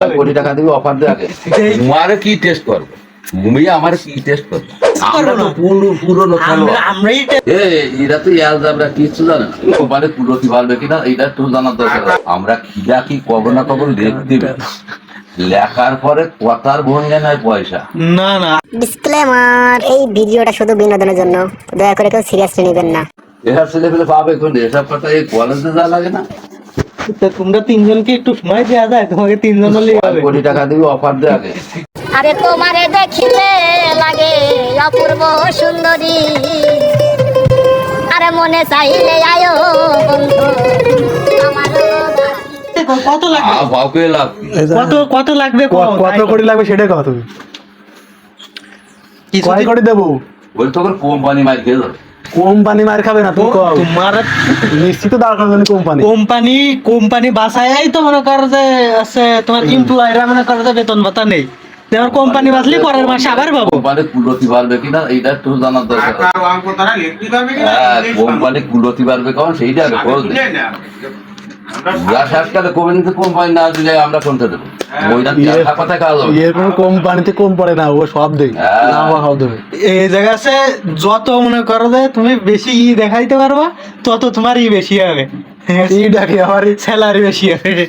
কোটি টাকা দিবি অফার দে আগে। তোমারে কি টেস্ট করবে? তুমি আমার কি টেস্ট করবে? আমরা তো পুরো পুরনো খেলোয়াড়। আমরাই এরা তো ইয়াল আমরা কিচ্ছু জানে না। কোম্পানি কুলতি পারবে কিনা এটা একটু জানার দরকার আমরা খিদা কি কবর না দিবে। লেখার পরে কথার ভঙ্গে নয় পয়সা। না না। ডিসক্লেমার এই ভিডিওটা শুধু বিনোদনের জন্য। দয়া করে কেউ সিরিয়াসলি নেবেন না। এসব ছেলে পেলে পাবে কোন এসব কথা এই কলেজে যা লাগে না। তা তোমরা তিনজনকে একটু সময় দেওয়া যায় তোমাকে তিনজন হলেই হবে। কোটি টাকা দিবি অফার দে আগে আরে তোমারে দেখিলে লাগে অপূর্ব সুন্দরী। আরে মনে চাইলে আয়ো বন্ধু কত লাগবে? আ কত কত লাগবে কত কোটি লাগবে সেটাই কথা তুমি। কয় কোটি দেবো? বলে তোকে কোম্পানি মার খেয়ে যাবে কোম্পানি মার খাবে না তুমি কও। তোমার নিশ্চিত দাঁড় করবে কোম্পানি। কোম্পানি কোম্পানি বাসায় তো মনে কর যে আছে তোমার এমপ্লয়িরা মনে কর যে বেতন ভাতা নেই। তোমার কোম্পানি বাঁচলে পরের মাসে আবার পাবো। কোম্পানি কুলতি পারবে কিনা এইটা তো জানার দরকার। হ্যাঁ কোম্পানি কুলতি পারবে কারণ সেইটা আগে খোঁজ কোম্পানি না দিলে আমরা কোনটা দেবো? ওইটা কথা কাজ হবে এর কোম্পানিতে কম পড়ে না ও সব দেয়। হ্যাঁ। না দেবে। এই জায়গা যত মনে করো যে তুমি বেশি ই দেখাইতে পারবা তত তোমার ই বেশি হবে। ডাকে আবার স্যালারি বেশি হবে।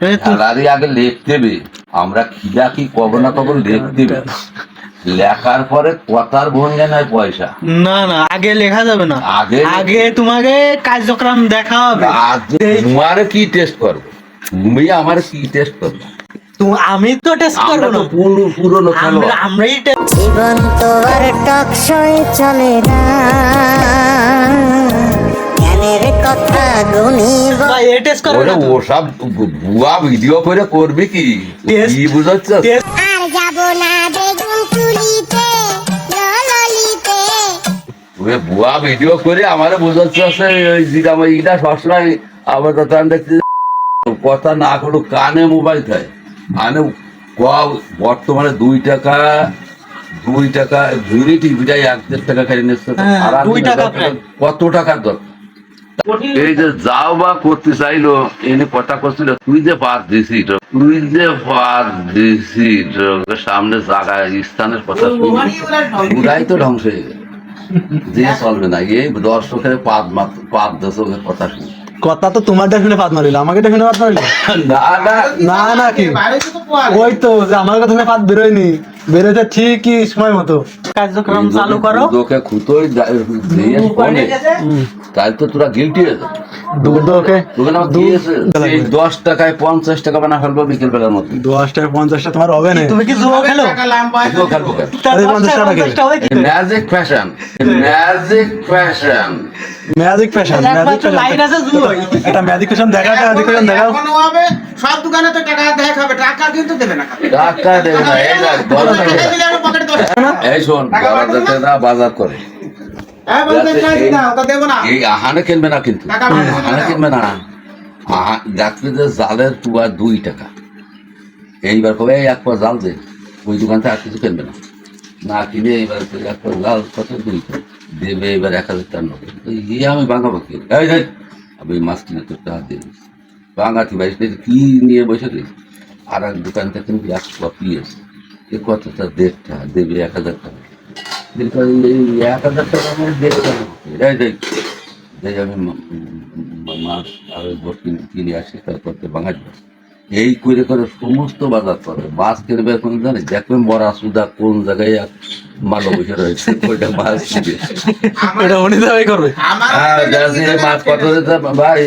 স্যালারি আগে লিখতে দেবে। আমরা খিদা কি কবর না কবর লিখতে দেবে? লেখার পরে কথার ভঙ্গে নয় পয়সা। না না আগে লেখা যাবে না। আগে- আগে তোমাকে কার্যক্রম দেখা হবে। তোমারে কি টেস্ট করবে? তুমি আমার কি টেস্ট করবে? তো- আমি তো টেস্ট করব না। পুরো পুরনো আমরা খেলোয়াড়। আমরাই জীবন তো আর টকশই চলে না। কথা এ টেস্ট করবে না ওসব ভুয়া ভিডিও করে করবি কি? কি বুঝাচ্ছ যাব না বেগুন তুলিতে ললিতে তুমি ভুয়া ভিডিও করে আমার বোঝাচ্ছ আছে ওই যেটা আমার ইটা সবসময় আমার কথা দেখছি কথা না করো কানে মোবাইল খায় মানে ক- বর্তমানে দুই টাকা দুই টাকা দুই টিভিটাই এক দেড় টাকা খাই নিচ্ছে। হ্যাঁ, আর দুই টাকা কত টাকার দরকার এই যে যাও বা করতে চাইলো এনে কথা করছিল তুই যে পার দিছি তুই যে পার দিছি সামনে জায়গা স্থানের কথা শুনি। তো ধ্বংস হয়ে যে চলবে না। এই দর্শকের পাদ মাত্র পাদ দশকের কথা শুনি। কথা তো তোমার শুনে পাত মারিল আমাকে শুনে পাত মারিল? না না। কি? ওই তো যে আমার কথা শুনে পাত বেরোয়নি। বেরোতে ঠিকই সময় মতো। কার্যক্রম চালু করো। তোকে খুতোই তাই তো তোরা গিলটি হয়ে যাবে দুধ ওকে? তোকে না দিয়েছে। এই দশ টাকায় পঞ্চাশ টাকা বানা ফেলব বিকেল বেলার মধ্যে। দশটা পঞ্চাশটা তোমার হবে না। তুমি কি জুয়া খেলো? Magic fashion magic fashion magic fashion. একটা ম্যাজিক ফ্যাশন দেখা ম্যাজিক ফ্যাশন দেখাও। সব দোকানে তো টাকা দেখাবে টাকা কিন্তু দেবে না। টাকা দেবে না এই দেখ, দশ দশ শোন বাজার করে। আহানে কিনবে না কিন্তু। আহানে কিনবে না আহা দেখবে যে জালের টুয়া দুই টাকা। এইবার কবে এক পা জাল দে ওই দোকান থেকে আর কিছু কিনবে না। না কিনে এইবার এক পা জাল কত দুই দেবে এবার এক হাজার টাকা নেবে ইয়ে আমি বাঙাবো কি আমি মাছ কিনে তোর টাকা দিয়ে দিচ্ছি বাঙাতি ভাই কি নিয়ে বসে রয়েছি আর এক দোকান থেকে কিন্তু এক পা পিএস এ কতটা দেড় টাকা দেবে এক হাজার টাকা। এক হাজার টাকা যাই আমি মাছ আসি তারপর বাঙালি এই করে করে সমস্ত বাজার করে মাছ কিনবে এখন জানে দেখবেন মরা সুদা কোন জায়গায় মালো বসে রয়েছে ওইটা মাছ কিনে এটা উনি যাবে করবে আমার দেখছি এই মাছ কত ভাই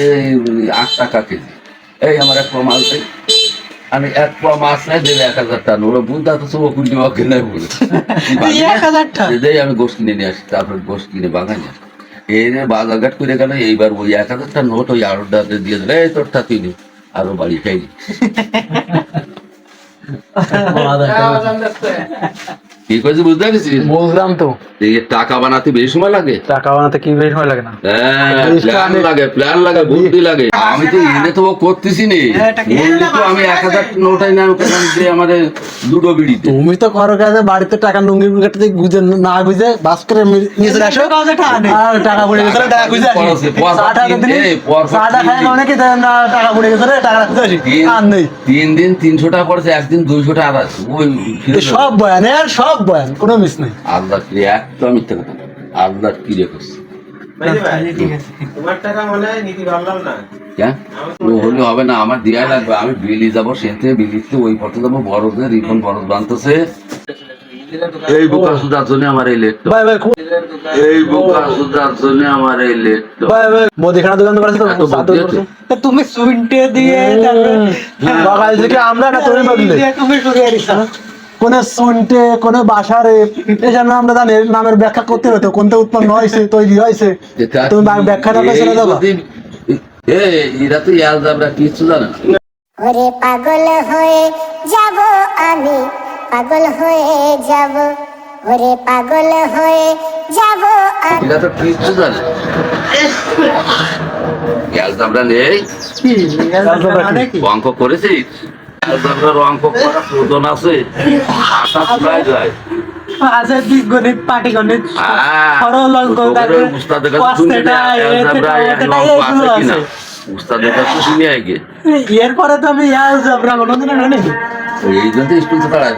আট টাকা কেজি এই আমার এক পোয়া মাছ দেয় আমি এক পোয়া মাছ নেই দেবে এক হাজার টাকা ওরা বুঝতে তো সব কুড়ি টাকা কিনে এক হাজার টাকা? দেই আমি গোস কিনে নিয়ে আসি তারপর গোস কিনে বাঙালি আসি এই বাজারঘাট করে গেল এইবার ওই এক হাজারটা নোট ওই আড়টাতে দিয়ে দিলে এই তোরটা তুই নে। আরও বাড়ি কি করেছি বুঝতে পেরেছিস? বুঝলাম তো। এই টাকা বানাতে বেশি সময় লাগে? টাকা বানাতে কি বেশ ভালো লাগে না? প্ল্যান লাগে প্ল্যান লাগে বুদ্ধি লাগে। আমি তো এনে তো করতেছি নি। হ্যাঁ, তো আমি এক হাজার নোটাই না ওখানে যে আমাদের দুটো বিড়িতে। তুমি তো করো কাজে বাড়িতে টাকা লুঙ্গি কাটতে গুজে না গুজে বাস করে নিয়ে চলে আসো। আর টাকা পড়ে গেছে টাকা গুজে আসি। তিন খাই দিন। অনেকে টাকা পড়ে গেছে টাকা গুজে আসি। আর নেই তিন দিন তিনশো টাকা পড়েছে একদিন দুইশো টাকা আর আছে। ওই সব বয়ান এর সব বয়ান কোনো মিস নেই। আল্লাহ কি একদম মিথ্যে কথা। আল্লাহ কি রেখেছে তোমার টাকা মনে হয় নিতে পারলাম না। হ্যাঁ হলে হবে না আমার দেওয়াই লাগবে। আমি বিলি যাব সেতে বিলিতে ওই পথে যাব বরফে রিফন বরফ বানতেছে। এই বোকা সুদার জন্য আমার এই লেট এই বোকা সুদার জন্য আমার এই লেট ভাই ভাই দোকান করেছে তো? তুমি সুইনটে দিয়ে সকাল থেকে আমরা না তুমি বললে তুমি শুরু কোন শুনতে কোন বাসারে এই জন্য আমরা জানি নামের ব্যাখ্যা করতে হতো কোনটা উৎপন্ন হয়েছে তৈরি হয়েছে। তুমি ব্যাখ্যাটা পেছনে এ এরা তো ইয়াল দাবরা কিচ্ছু জানে না। ওরে পাগল হয়ে যাব আমি পাগল হয়ে যাব। ওরে পাগল হয়ে যাব আমি। এরা তো কিচ্ছু জানে ইয়াল দাবরা নেই। অঙ্ক করেছিস? অঙ্ক করা প্রয়োজন আছে। মাথা ফুলাই যায়। আছে বীজগণিত পাটিগণিত হ্যাঁ, সরল অঙ্ক উস্তাদের কাছে শুনি আগে এরপরে তো আমি এই জন্য স্কুল তো তাড়াই